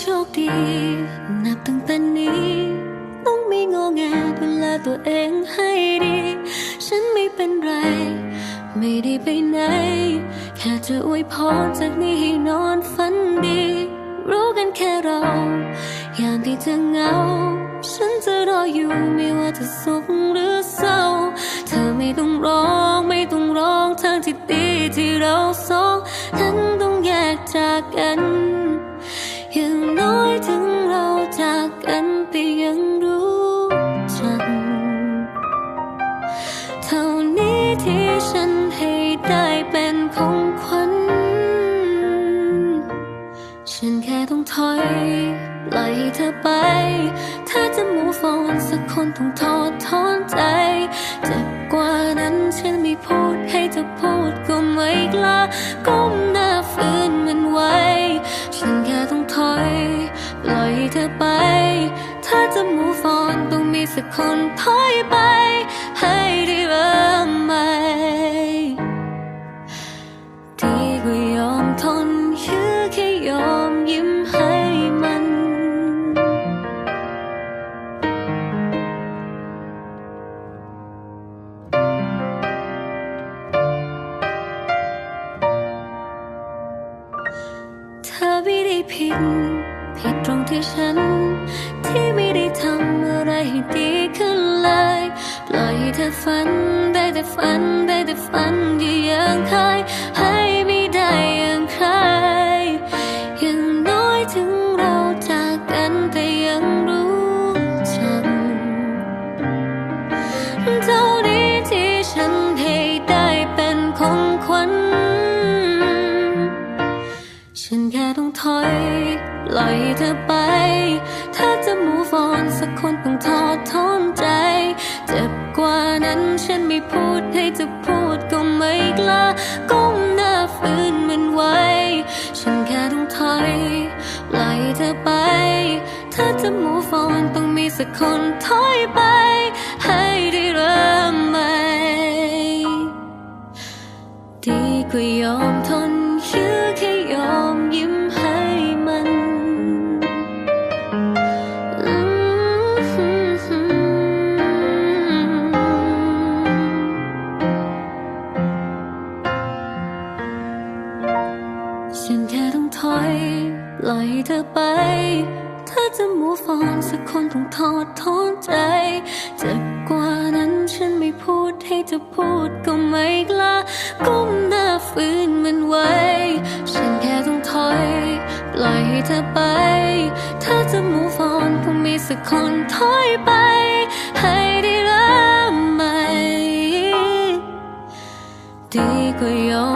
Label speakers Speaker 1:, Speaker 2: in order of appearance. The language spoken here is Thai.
Speaker 1: โชคดี นับตั้งแต่นี้ ต้องไม่งอแงดูแลตัวเองให้ดี ฉันไม่เป็นไร ไม่ได้ไปไหน แค่จะอวยพรจากนี้ให้นอนฝันดี รู้กันแค่เรายามที่เธอเหงา ฉันจะรออยู่ไม่ว่าจะสุขหรือเศร้า เธอไม่ต้องร้องไม่ต้องร้องทางที่ดีที่เราสองนั้นต้องแยกจากกัน กันไปยังรู้จัก เท่านี้ที่ฉันให้ได้เป็นของขวัญ ฉันแค่ต้องถอยปล่อยให้เธอไป ถ้าจะมูฟอนสักคนต้องทอดถอนใจ เจ็บกว่านั้นฉันไม่พูดให้เธอพูดก็ไม่กล้าก้มหน้าฝืนมันไว้ ฉันแค่ต้องถอย ปล่อยให้เธอไป จะมูฟอนต้องมีสักคนถอยไป ให้ได้เริ่มใหม่ดีกว่ายอมทนยื้อแค่ยอมยิ้มให้มัน เธอไม่ได้ผิด ผิดตรงที่ฉัน ที่ไม่ได้ทำอะไรให้ดีขึ้นเลย ปล่อยให้เธอฝันได้แต่ฝันได้แต่ฝันอยู่อย่างเคย อยเธอไป ถ้าจะมูฟอนสักคนต้องทอดทอนใจ เจ็บกว่านั้นฉันไม่พูดให้จะพูดก็ไม่กล้า ก้มหน้าฝืนมันไว้ ฉันแค่ต้องถอยปล่อยเธอไป ถ้าจะมูฟอนต้องมีสักคนถอยไป แค่ต้องถอยปล่อยเธอไป ถ้าจะมูฟอนสักคนต้องทอดทอนใจ เจ็บกว่านั้นฉันไม่พูดให้เธอพูดก็ไม่กล้าก้มหน้าฟื้นมันไว้ ฉันแค่ต้องถอยปล่อยเธอไป ถ้าจะมูฟอนคงมีสักคนถอยไป ให้ได้เริ่มใหม่ดีกว่ายอม